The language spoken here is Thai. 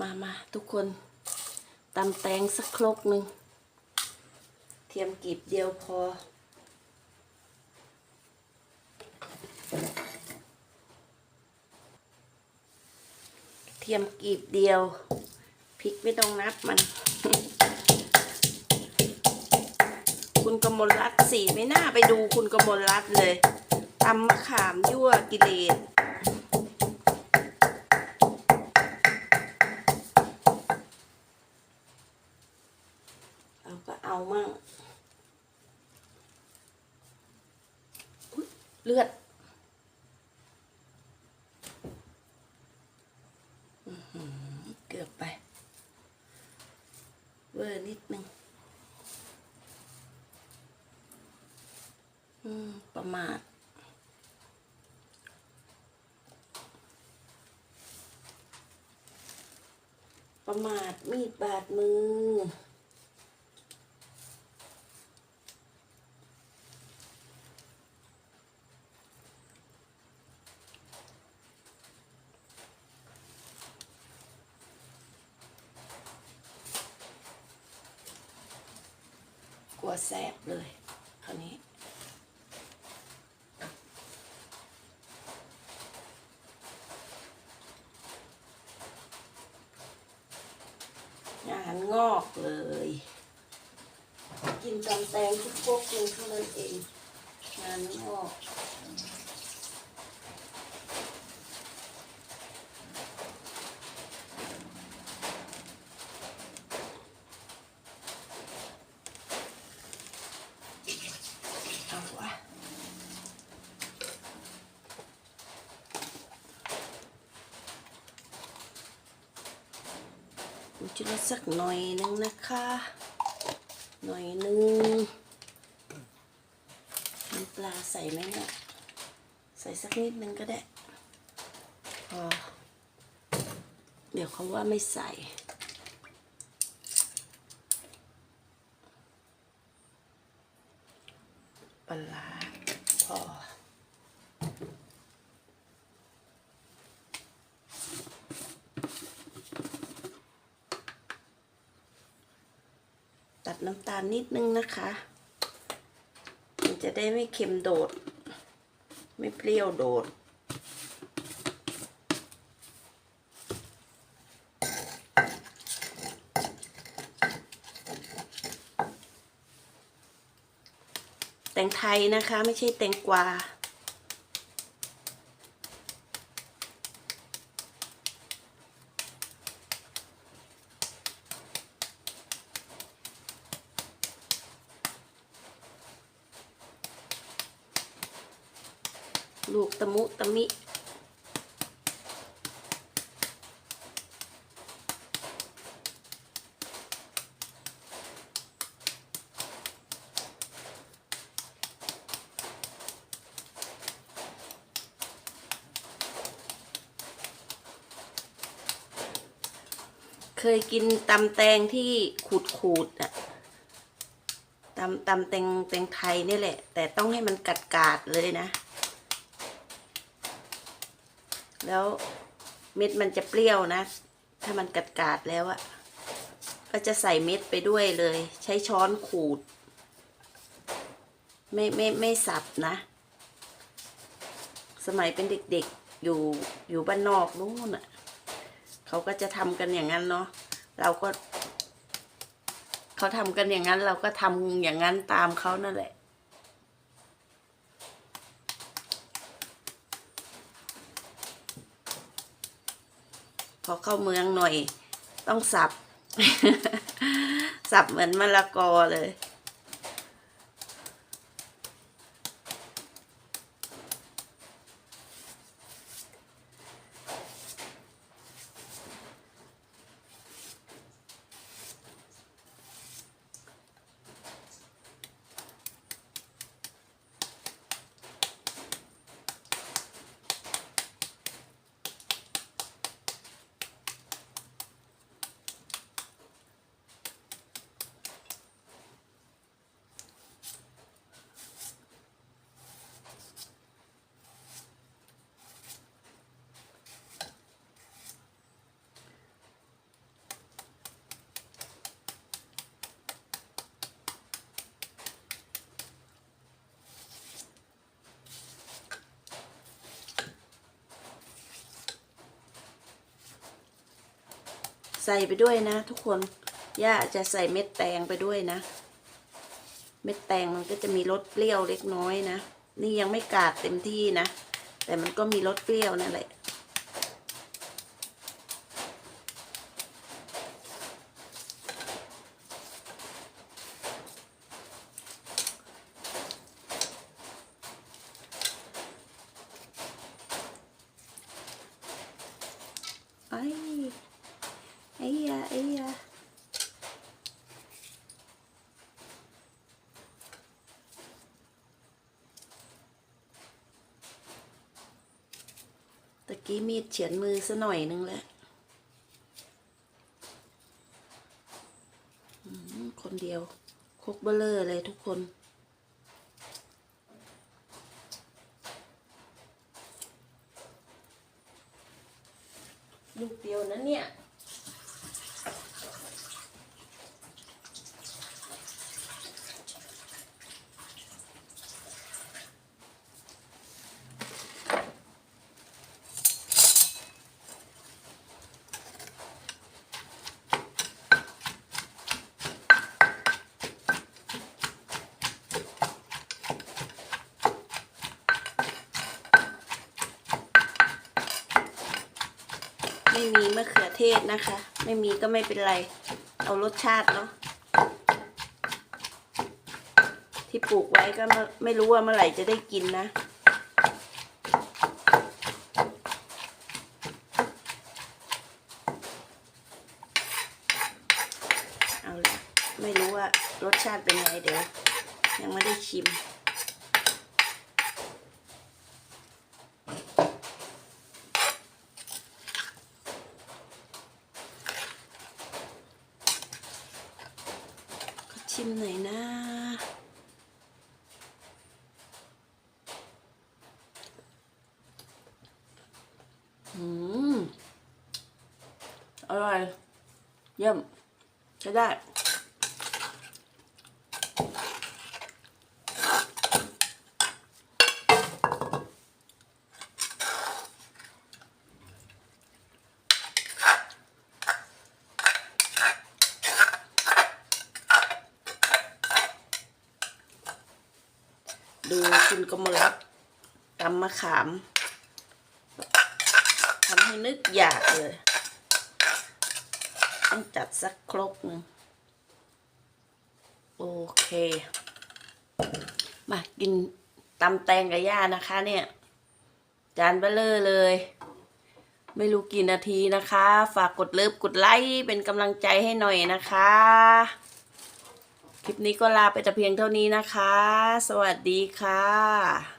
มามาทุกคนตำแตงสักครกหนึ่ง เทียมกีบเดียวพอ เทียมกีบเดียวพริกไม่ต้องนับมัน คุณกมลรัตน์สีไม่น่าไปดูคุณกมลรัตน์เลยตำมะขามยั่วกิเลส เอามั่งเลือดเกือบไป เวอร์นิดนึงประมาทประมาทมีดบาดมือ ลัวแสบเลยคราวนี้งานงอกเลย กินตำแตงทุกพวกกินเท่านั้นเอง งานงอก จจาระสักหน่อยนึงนะคะ หน่อยนึงน้ำปลาใส่ไหมเนี่ยใส่สักนิดนึงก็ได้พอเดี๋ยวเขาว่าไม่ใส่ปลาพอ น้ำตาลนิดนึงนะคะ มันจะได้ไม่เค็มโดด ไม่เปรี้ยวโดด แตงไทยนะคะ ไม่ใช่แตงกวา ลูกตะมุตะมิเคยกินตำแตงที่ขูดขูดๆอะตำตำแตงแตงไทยนี่แหละ แต่ต้องให้มันกัดกาดเลยนะ แล้วเม็ดมันจะเปรี้ยวนะ ถ้ามันกัดกาดแล้วอะก็จะใส่เม็ดไปด้วยเลย ใช้ช้อนขูด ไม่ไม่ไม่สับนะ สมัยเป็นเด็กๆอยู่อยู่บ้านนอกนู้นอะเขาก็จะทำกันอย่างนั้นเนาะเราก็ เขาทำกันอย่างนั้น เราก็ทำอย่างนั้นตามเขานั่นแหละ พอเข้าเมืองหน่อย ต้องสับ สับเหมือนมะละกอเลย ใส่ไปด้วยนะ ทุกคน ย่าจะใส่เม็ดแตงไปด้วยนะ เม็ดแตงมันก็จะมีรสเปรี้ยวเล็กน้อยนะ นี่ยังไม่กาดเต็มที่นะ แต่มันก็มีรสเปรี้ยวนั่นแหละ ไอ้ไอ้ยาไอ้ยา ที่มีดเฉือนมือซะหน่อยนึงแล้วคนเดียวคกเบลเลอร์เลยทุกคน ลูกเดียวนะเนี่ย ไม่มีมะ เทศนะคะ ไม่มีก็ไม่เป็นไร เอารสชาติเนาะที่ปลูกไว้ก็ไม่ไม่รู้ว่าเมื่อไหร่จะได้กินนะ เอาละไม่รู้ว่ารสชาติเป็นไงเดี๋ยว ยังไม่ได้ชิม ขอชิมหน่อยนะ อืมอร่อย เยี่ยมใช้ได้ดูคุณกมลรัตน์ตำมะขามำให้นึกอยากเลย ต้องจัดสักครกหนึ่งโอเค มากินตำแตงกับย่านะคะ เนี่ย จานเบลเลอร์เลย ไม่รู้กี่นาทีนะคะ ฝากกดเลิฟกดไลค์เป็นกำลังใจให้หน่อยนะคะ คลิปนี้ก็ลาไปแต่เพียงเท่านี้นะคะ สวัสดีค่ะ